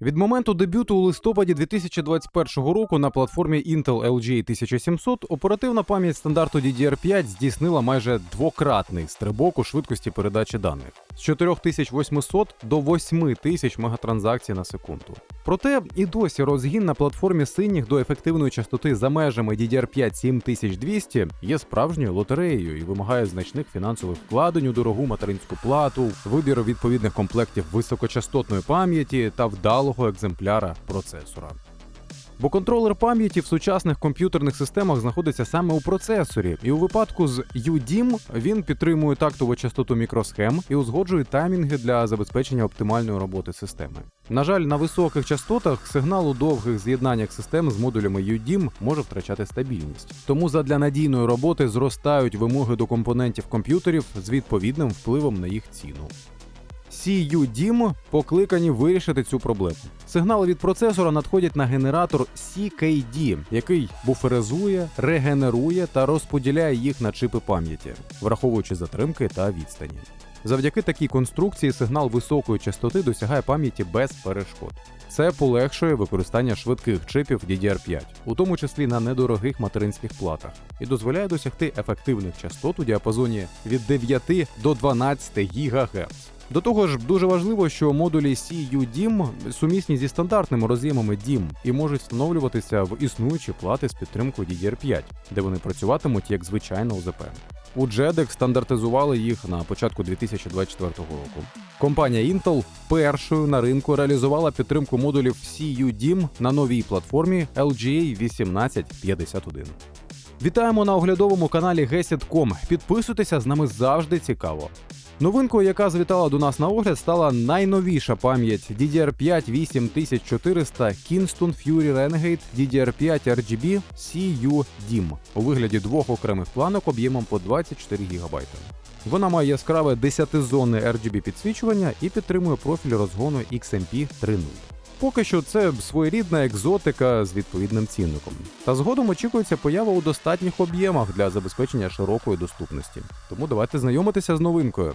Від моменту дебюту у листопаді 2021 року на платформі Intel LGA 1700 оперативна пам'ять стандарту DDR5 здійснила майже двократний стрибок у швидкості передачі даних з 4800 до 8000 мегатранзакцій на секунду. Проте і досі розгін на платформі синіх до ефективної частоти за межами DDR5 7200 є справжньою лотереєю і вимагає значних фінансових вкладень у дорогу материнську плату, вибір відповідних комплектів високочастотної пам'яті та вдалого екземпляра процесора. Бо контролер пам'яті в сучасних комп'ютерних системах знаходиться саме у процесорі, і у випадку з UDIM він підтримує тактову частоту мікросхем і узгоджує таймінги для забезпечення оптимальної роботи системи. На жаль, на високих частотах сигнал у довгих з'єднаннях систем з модулями UDIM може втрачати стабільність. Тому задля надійної роботи зростають вимоги до компонентів комп'ютерів з відповідним впливом на їх ціну. CUDIM покликані вирішити цю проблему. Сигнали від процесора надходять на генератор CKD, який буферизує, регенерує та розподіляє їх на чипи пам'яті, враховуючи затримки та відстані. Завдяки такій конструкції сигнал високої частоти досягає пам'яті без перешкод. Це полегшує використання швидких чипів DDR5, у тому числі на недорогих материнських платах, і дозволяє досягти ефективних частот у діапазоні від 9 до 12 ГГц. До того ж, дуже важливо, що модулі CU-DIM сумісні зі стандартними роз'ємами DIM і можуть встановлюватися в існуючі плати з підтримкою DDR5, де вони працюватимуть як звичайна ОЗП. У JEDEC стандартизували їх на початку 2024 року. Компанія Intel першою на ринку реалізувала підтримку модулів CU-DIM на новій платформі LGA 1851. Вітаємо на оглядовому каналі Gesit.com. Підписуйтеся з нами завжди цікаво. Новинкою, яка завітала до нас на огляд, стала найновіша пам'ять DDR5 8400 Kingston Fury Renegade DDR5 RGB CU DIM у вигляді двох окремих планок об'ємом по 24 ГБ. Вона має яскраве 10-зонне RGB підсвічування і підтримує профіль розгону XMP 3.0. Поки що це своєрідна екзотика з відповідним цінником. Та згодом очікується поява у достатніх об'ємах для забезпечення широкої доступності. Тому давайте знайомитися з новинкою.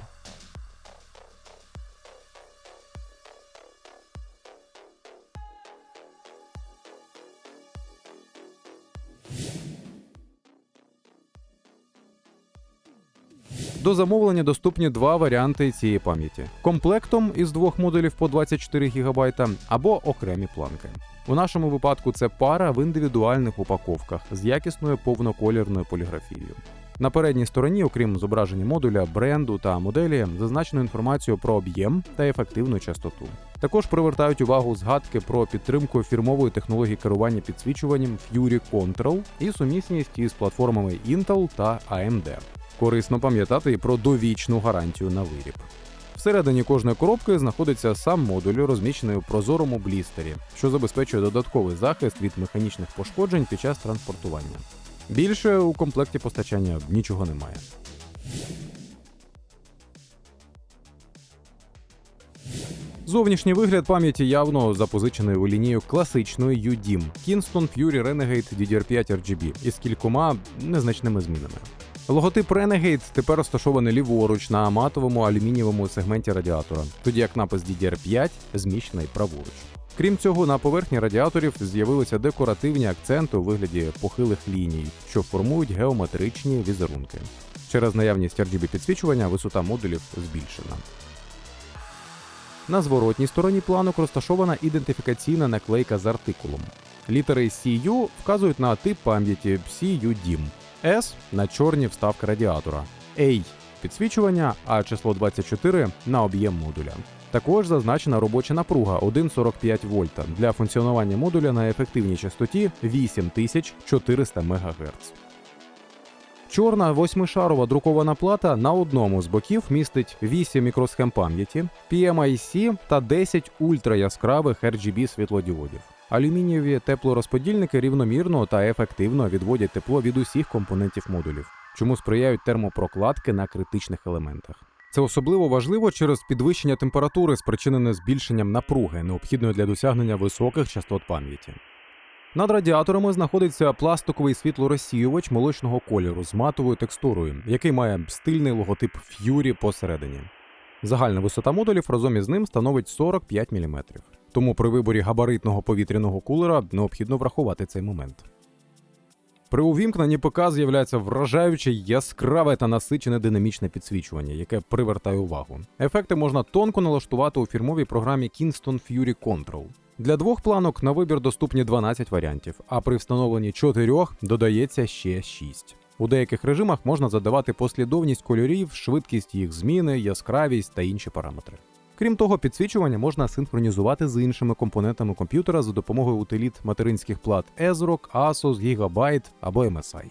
До замовлення доступні два варіанти цієї пам'яті: комплектом із двох модулів по 24 ГБ або окремі планки. У нашому випадку це пара в індивідуальних упаковках з якісною повноколірною поліграфією. На передній стороні, окрім зображення модуля, бренду та моделі, зазначено інформацію про об'єм та ефективну частоту. Також привертають увагу згадки про підтримку фірмової технології керування підсвічуванням Fury Control і сумісність із платформами Intel та AMD. Корисно пам'ятати і про довічну гарантію на виріб. Всередині кожної коробки знаходиться сам модуль, розміщений у прозорому блістері, що забезпечує додатковий захист від механічних пошкоджень під час транспортування. Більше у комплекті постачання нічого немає. Зовнішній вигляд пам'яті явно запозичений у лінію класичної UDIM Kingston Fury Renegade DDR5 RGB із кількома незначними змінами. Логотип Renegade тепер розташований ліворуч на матовому алюмінієвому сегменті радіатора, тоді як напис DDR5 зміщений праворуч. Крім цього, на поверхні радіаторів з'явилися декоративні акценти у вигляді похилих ліній, що формують геометричні візерунки. Через наявність RGB підсвічування висота модулів збільшена. На зворотній стороні планок розташована ідентифікаційна наклейка з артикулом. Літери CU вказують на тип пам'яті CU-DIM, S на чорні вставки радіатора, A підсвічування, а число 24 на об'єм модуля. Також зазначена робоча напруга 1,45 вольта для функціонування модуля на ефективній частоті 8400 МГц. Чорна восьмишарова друкована плата на одному з боків містить 8 мікросхем пам'яті, PMIC та 10 ультра-яскравих RGB світлодіодів. Алюмінієві теплорозподільники рівномірно та ефективно відводять тепло від усіх компонентів модулів, чому сприяють термопрокладки на критичних елементах. Це особливо важливо через підвищення температури, спричинене збільшенням напруги, необхідної для досягнення високих частот пам'яті. Над радіаторами знаходиться пластиковий світлорозсіювач молочного кольору з матовою текстурою, який має стильний логотип Fury посередині. Загальна висота модулів разом із ним становить 45 мм. Тому при виборі габаритного повітряного кулера необхідно врахувати цей момент. При увімкненні ПК з'являється вражаюче яскраве та насичене динамічне підсвічування, яке привертає увагу. Ефекти можна тонко налаштувати у фірмовій програмі Kingston Fury Control. Для двох планок на вибір доступні 12 варіантів, а при встановленні чотирьох додається ще 6. У деяких режимах можна задавати послідовність кольорів, швидкість їх зміни, яскравість та інші параметри. Крім того, підсвічування можна синхронізувати з іншими компонентами комп'ютера за допомогою утиліт материнських плат ESRock, Asus, Gigabyte або MSI.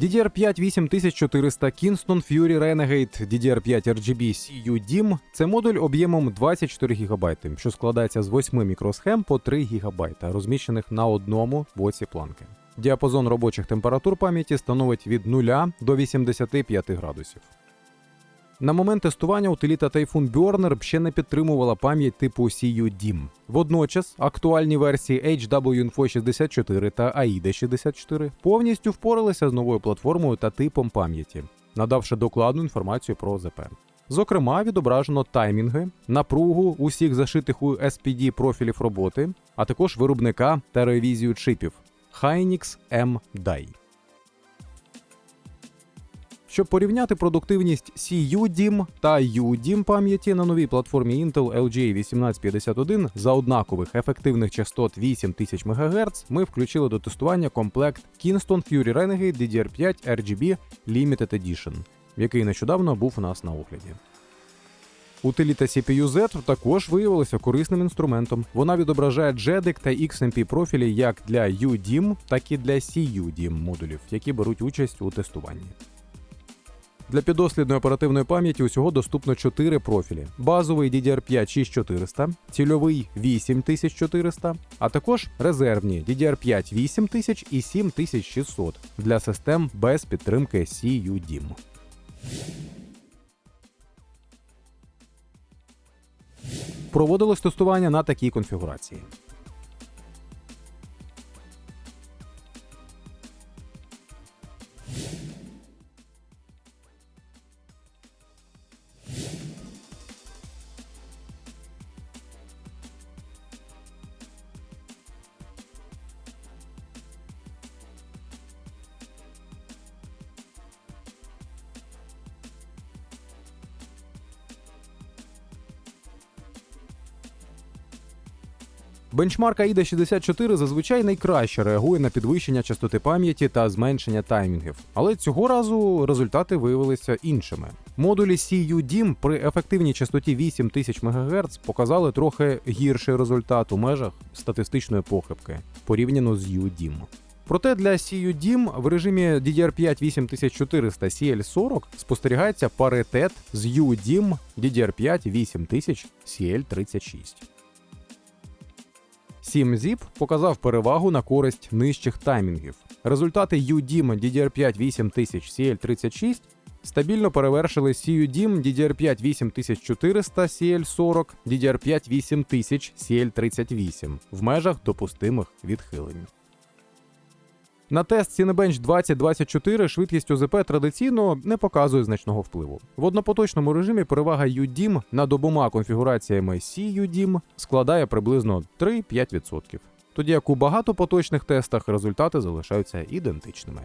DDR5 8400 Kingston Fury Renegade DDR5 RGB CU DIMM – це модуль об'ємом 24 ГБ, що складається з 8 мікросхем по 3 ГБ, розміщених на одному боці планки. Діапазон робочих температур пам'яті становить від 0 до 85 градусів. На момент тестування утиліта Typhoon Burner ще не підтримувала пам'ять типу CU-DIMM. Водночас актуальні версії HW-Info 64 та AIDA 64 повністю впоралися з новою платформою та типом пам'яті, надавши докладну інформацію про ОЗП. Зокрема, відображено таймінги, напругу усіх зашитих у SPD профілів роботи, а також виробника та ревізію чипів Hynix M DAI. Щоб порівняти продуктивність CU-DIMM та U-DIMM пам'яті на новій платформі Intel LGA 1851 за однакових ефективних частот 8000 МГц, ми включили до тестування комплект Kingston Fury Renegade DDR5 RGB Limited Edition, який нещодавно був у нас на огляді. Утиліта CPU-Z також виявилася корисним інструментом. Вона відображає JEDEC та XMP профілі як для UDIM, так і для CUDIM модулів, які беруть участь у тестуванні. Для підослідної оперативної пам'яті усього доступно 4 профілі: базовий DDR5 6400, цільовий 8400, а також резервні DDR5 8000 і 7600 для систем без підтримки CUDIM. Проводилось тестування на такій конфігурації. Бенчмарк AIDA 64 зазвичай найкраще реагує на підвищення частоти пам'яті та зменшення таймінгів, але цього разу результати виявилися іншими. Модулі CU-DIMM при ефективній частоті 8000 МГц показали трохи гірший результат у межах статистичної похибки порівняно з U-DIMM. Проте для CU-DIMM в режимі DDR5 8400 CL40 спостерігається паритет з U-DIMM DDR5 8000 CL36. 7-ZIP показав перевагу на користь нижчих таймінгів. Результати UDIM DDR5 8000 CL36 стабільно перевершили CUDIM DDR5 8400 CL40 DDR5 8000 CL38 в межах допустимих відхилень. На тест Cinebench 2024 швидкість ОЗП традиційно не показує значного впливу. В однопоточному режимі перевага UDIM над обома конфігураціями CUDIM складає приблизно 3-5%, тоді як у багатопоточних тестах результати залишаються ідентичними.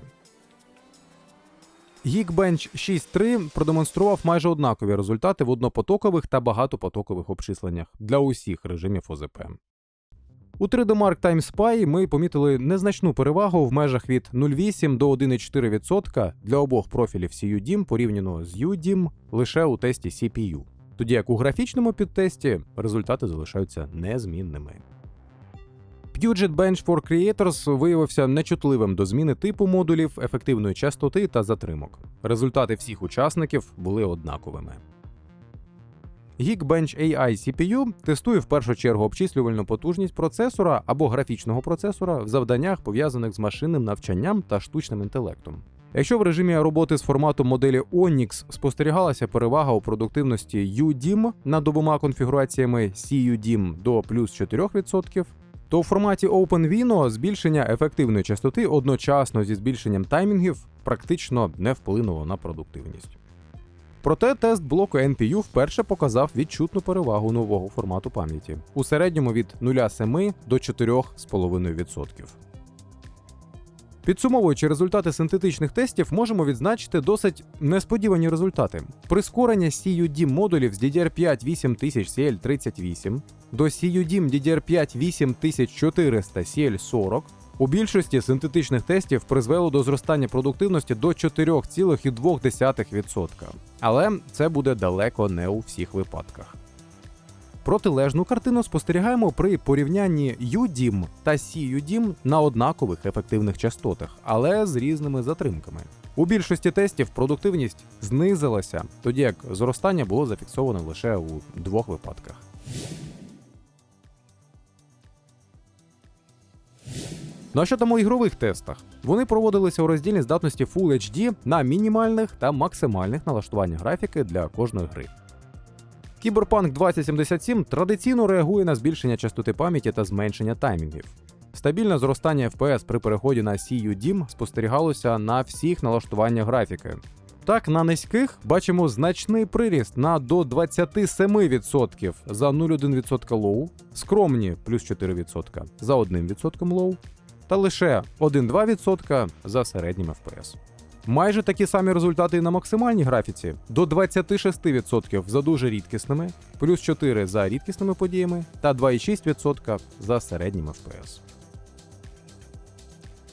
Geekbench 6.3 продемонстрував майже однакові результати в однопотокових та багатопотокових обчисленнях для усіх режимів ОЗП. У 3D Mark Time Spy ми помітили незначну перевагу в межах від 0,8 до 1,4% для обох профілів CUDIM порівняно з UDIM лише у тесті CPU, тоді як у графічному підтесті результати залишаються незмінними. Puget Bench for Creators виявився нечутливим до зміни типу модулів, ефективної частоти та затримок. Результати всіх учасників були однаковими. Geekbench AI CPU тестує в першу чергу обчислювальну потужність процесора або графічного процесора в завданнях, пов'язаних з машинним навчанням та штучним інтелектом. Якщо в режимі роботи з формату моделі Onyx спостерігалася перевага у продуктивності UDIM над обома конфігураціями CUDIM до плюс 4%, то у форматі OpenVINO збільшення ефективної частоти одночасно зі збільшенням таймінгів практично не вплинуло на продуктивність. Проте тест блоку NPU вперше показав відчутну перевагу нового формату пам'яті у середньому від 0,7 до 4,5%. Підсумовуючи результати синтетичних тестів, можемо відзначити досить несподівані результати. Прискорення CUD модулів з DDR5 8000 CL38 до CUDIM DDR5 8400 CL40 у більшості синтетичних тестів призвело до зростання продуктивності до 4,2%. Але це буде далеко не у всіх випадках. Протилежну картину спостерігаємо при порівнянні UDIM та CUDIM на однакових ефективних частотах, але з різними затримками. У більшості тестів продуктивність знизилася, тоді як зростання було зафіксовано лише у двох випадках. Ну а що там у ігрових тестах? Вони проводилися у роздільній здатності Full HD на мінімальних та максимальних налаштуваннях графіки для кожної гри. Cyberpunk 2077 традиційно реагує на збільшення частоти пам'яті та зменшення таймінгів. Стабільне зростання FPS при переході на CU-DIM спостерігалося на всіх налаштуваннях графіки. Так, на низьких бачимо значний приріст на до 27% за 0,1% лоу, скромні плюс 4% за 1% лоу, та лише 1-2% за середнім FPS. Майже такі самі результати і на максимальній графіці до 26% за дуже рідкісними, плюс 4 за рідкісними подіями та 2,6% за середнім FPS.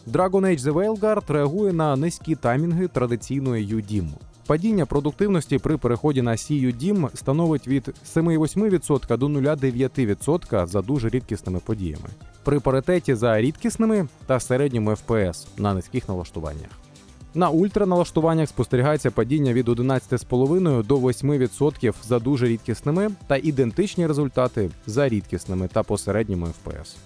Dragon Age The Veilguard реагує на низькі таймінги традиційної UDIM. Падіння продуктивності при переході на CU-DIM становить від 7,8% до 0,9% за дуже рідкісними подіями. При паритеті за рідкісними та середньому FPS на низьких налаштуваннях. На ультраналаштуваннях спостерігається падіння від 11,5 до 8% за дуже рідкісними та ідентичні результати за рідкісними та посередніми FPS.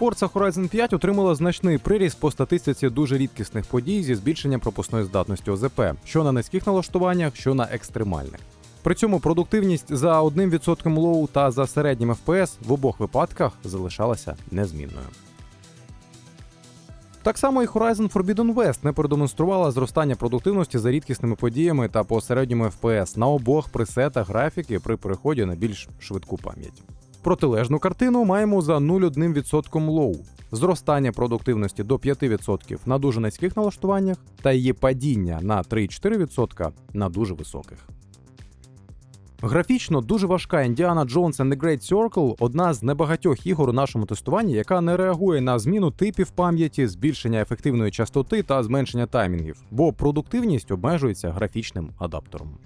Forza Horizon 5 отримала значний приріст по статистиці дуже рідкісних подій зі збільшенням пропускної здатності ОЗП, що на низьких налаштуваннях, що на екстремальних. При цьому продуктивність за 1% лоу та за середнім FPS в обох випадках залишалася незмінною. Так само і Horizon Forbidden West не продемонструвала зростання продуктивності за рідкісними подіями та по середньому FPS на обох пресетах графіки при переході на більш швидку пам'ять. Протилежну картину маємо за 0,1% лоу, зростання продуктивності до 5% на дуже низьких налаштуваннях та її падіння на 3,4% на дуже високих. Графічно дуже важка Indiana Jones and the Great Circle одна з небагатьох ігор у нашому тестуванні, яка не реагує на зміну типів пам'яті, збільшення ефективної частоти та зменшення таймінгів, бо продуктивність обмежується графічним адаптером.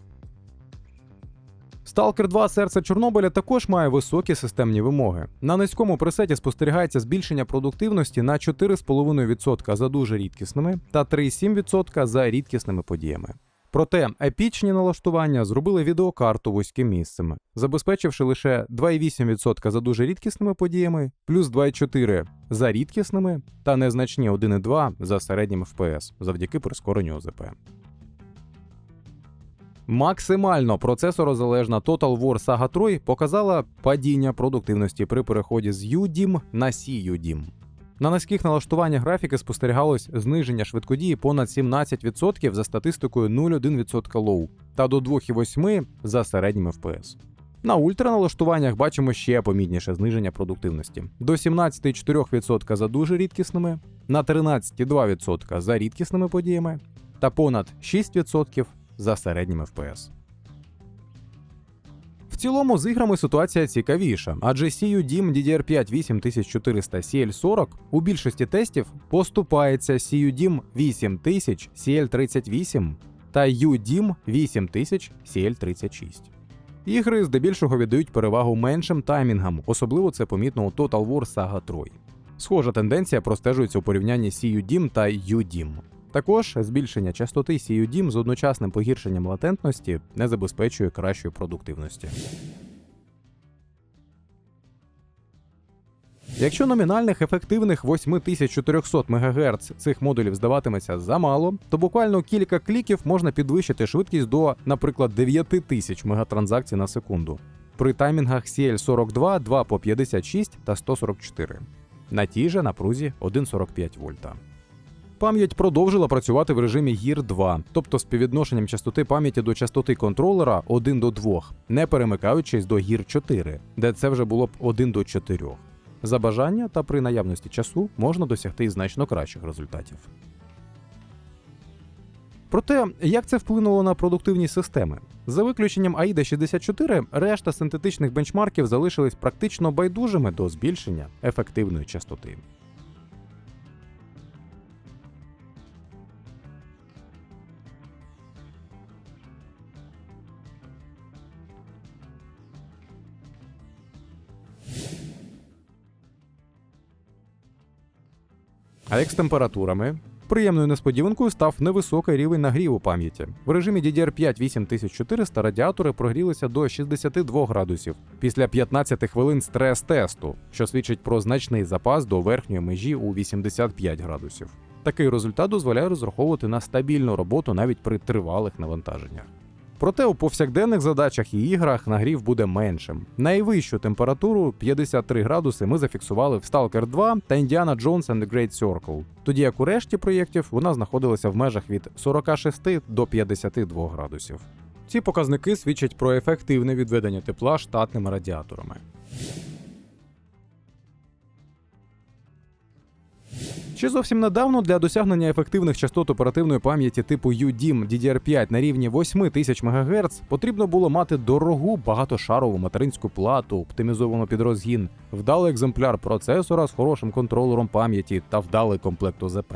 Stalker 2 серце Чорнобиля також має високі системні вимоги. На низькому пресеті спостерігається збільшення продуктивності на 4,5% за дуже рідкісними та 3,7% за рідкісними подіями. Проте епічні налаштування зробили відеокарту вузьким місцем, забезпечивши лише 2,8% за дуже рідкісними подіями, плюс 2,4% за рідкісними та незначні 1,2% за середнім FPS завдяки прискоренню ОЗП. Максимально процесорозалежна Total War Saga 3 показала падіння продуктивності при переході з UDIM на CUDIM. На низьких налаштуваннях графіки спостерігалось зниження швидкодії понад 17% за статистикою 0,1% лоу та до 2,8% за середнім FPS. На ультраналаштуваннях бачимо ще помітніше зниження продуктивності до 17,4% за дуже рідкісними, на 13,2% за рідкісними подіями та понад 6% за середнім FPS. Цілому з іграми ситуація цікавіша, адже CU-DIM DDR5 8400 CL40 у більшості тестів поступається CU-DIM 8000 CL38 та UDIM 8000 CL36. Ігри здебільшого віддають перевагу меншим таймінгам, особливо це помітно у Total War Saga 3. Схожа тенденція простежується у порівнянні CU-DIM та UDIM. Також збільшення частоти CUDIM з одночасним погіршенням латентності не забезпечує кращої продуктивності. Якщо номінальних ефективних 8400 МГц цих модулів здаватиметься замало, то буквально кілька кліків можна підвищити швидкість до, наприклад, 9000 мегатранзакцій на секунду. При таймінгах CL42 2 по 56 та 144 на тій же напрузі 1,45 вольта. Пам'ять продовжила працювати в режимі гір 2, тобто з співвідношенням частоти пам'яті до частоти контролера 1 до 2, не перемикаючись до гір 4, де це вже було б 1 до 4. За бажання та при наявності часу можна досягти значно кращих результатів. Проте, як це вплинуло на продуктивність системи? За виключенням AIDA 64, решта синтетичних бенчмарків залишились практично байдужими до збільшення ефективної частоти. А як з температурами? Приємною несподіванкою став невисокий рівень нагріву пам'яті. В режимі DDR5 8400 радіатори прогрілися до 62 градусів після 15 хвилин стрес-тесту, що свідчить про значний запас до верхньої межі у 85 градусів. Такий результат дозволяє розраховувати на стабільну роботу навіть при тривалих навантаженнях. Проте у повсякденних задачах і іграх нагрів буде меншим. Найвищу температуру 53 градуси ми зафіксували в Stalker 2 та Indiana Jones and the Great Circle, тоді як у решті проєктів вона знаходилася в межах від 46 до 52 градусів. Ці показники свідчать про ефективне відведення тепла штатними радіаторами. Ще зовсім недавно для досягнення ефективних частот оперативної пам'яті типу UDIM DDR5 на рівні 8000 МГц потрібно було мати дорогу багатошарову материнську плату, оптимізовану під розгін, вдалий екземпляр процесора з хорошим контролером пам'яті та вдалий комплект ОЗП.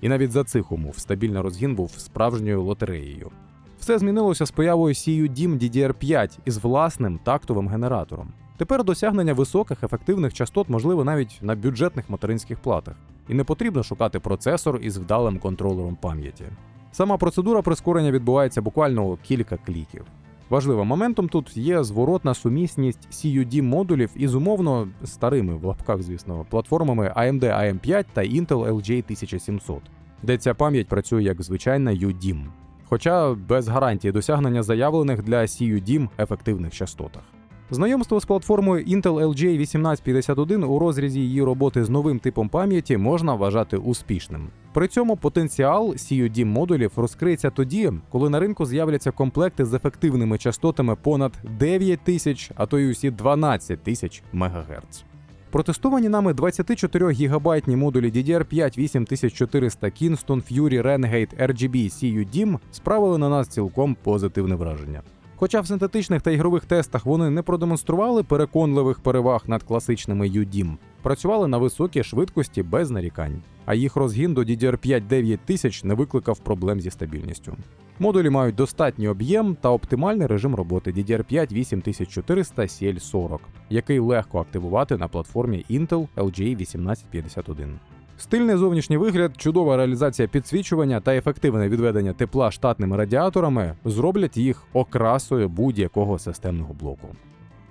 І навіть за цих умов стабільний розгін був справжньою лотереєю. Все змінилося з появою CUDIM DDR5 із власним тактовим генератором. Тепер досягнення високих ефективних частот можливе навіть на бюджетних материнських платах, і не потрібно шукати процесор із вдалим контролером пам'яті. Сама процедура прискорення відбувається буквально кілька кліків. Важливим моментом тут є зворотна сумісність CUD модулів із умовно старими в лапках, звісно, платформами AMD AM5 та Intel LJ 1700, де ця пам'ять працює як звичайна UDIM, хоча без гарантії досягнення заявлених для CUDIM ефективних частотах. Знайомство з платформою Intel LJ 1851 у розрізі її роботи з новим типом пам'яті можна вважати успішним. При цьому потенціал CUD модулів розкриється тоді, коли на ринку з'являться комплекти з ефективними частотами понад 9 тисяч, а то й усі 12 тисяч МГц. Протестовані нами 24 гігабайтні модулі DDR5 8400 Kingston Fury Renegade RGB CUDIM справили на нас цілком позитивне враження. Хоча в синтетичних та ігрових тестах вони не продемонстрували переконливих переваг над класичними UDIM, працювали на високій швидкості без нарікань, а їх розгін до DDR5 9000 не викликав проблем зі стабільністю. Модулі мають достатній об'єм та оптимальний режим роботи DDR5 8400 CL40, який легко активувати на платформі Intel LJ 1851. Стильний зовнішній вигляд, чудова реалізація підсвічування та ефективне відведення тепла штатними радіаторами зроблять їх окрасою будь-якого системного блоку.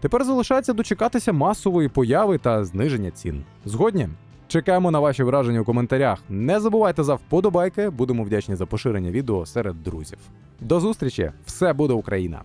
Тепер залишається дочекатися масової появи та зниження цін. Згодні? Чекаємо на ваші враження у коментарях. Не забувайте за вподобайки, будемо вдячні за поширення відео серед друзів. До зустрічі! Все буде Україна!